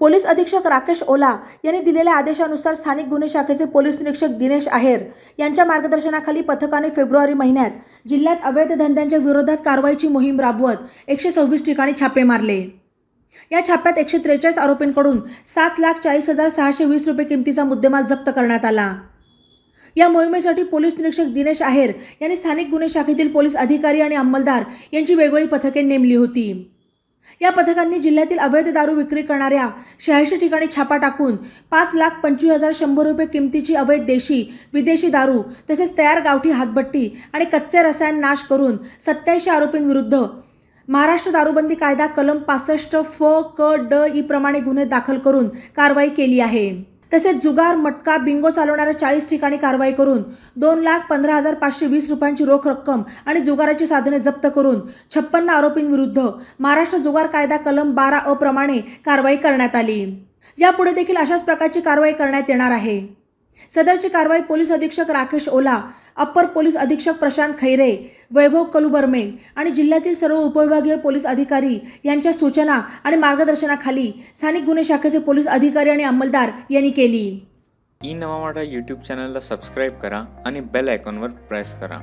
Police अधीक्षक राकेश ओला यांनी दिलेल्या आदेशानुसार स्थानिक गुन्हे शाखेचे पोलीस निरीक्षक दिनेश आहेर यांच्या मार्गदर्शनाखाली पथकाने फेब्रुवारी महिन्यात जिल्ह्यात अवैध धंद्यांच्या विरोधात कारवाईची मोहीम राबवत एकशे सव्वीस ठिकाणी छापे मारले. या छाप्यात एकशे त्रेचाळीस आरोपींकडून सात लाख चाळीस हजार सहाशे वीस रुपये किमतीचा मुद्देमाल जप्त करण्यात आला. या मोहिमेसाठी पोलीस निरीक्षक दिनेश आहेर यांनी स्थानिक गुन्हे शाखेतील पोलीस अधिकारी आणि अंमलदार यांची वेगवेगळी पथके नेमली होती. या पथकांनी जिल्ह्यातील अवैध दारू विक्री करणाऱ्या शहाऐंशी ठिकाणी छापा टाकून पाच लाख पंचवीस हजार शंभर रुपये किमतीची अवैध देशी विदेशी दारू तसेच तयार गावठी हातभट्टी आणि कच्चे रसायन नाश करून सत्याऐंशी आरोपींविरुद्ध महाराष्ट्र दारूबंदी कायदा कलम पासष्ट फ क ड ई प्रमाणे गुन्हे दाखल करून कारवाई केली आहे. तसेच जुगार मटका बिंगो चालवणाऱ्या चाळीस ठिकाणी कारवाई करून दोन लाख पंधरा हजार पाचशे वीस रुपयांची रोख रक्कम आणि जुगाराची साधने जप्त करून छप्पन्न आरोपींविरुद्ध महाराष्ट्र जुगार कायदा कलम बारा अ प्रमाणे कारवाई करण्यात आली. यापुढे देखील अशाच प्रकारची कारवाई करण्यात येणार आहे. सदरची कारवाई पोलीस अधीक्षक राकेश ओला अप्पर पोलीस अधीक्षक प्रशांत खैरे वैभव कलुबर्मे आणि जिल्ह्यातील सर्व उपविभागीय पोलीस अधिकारी यांच्या सूचना आणि मार्गदर्शनाखाली स्थानिक गुन्हे शाखेचे पोलीस अधिकारी आणि अंमलदार यांनी केली. ई नवा यूट्यूब चॅनलला सबस्क्राईब करा आणि बेल आयकॉनवर प्रेस करा.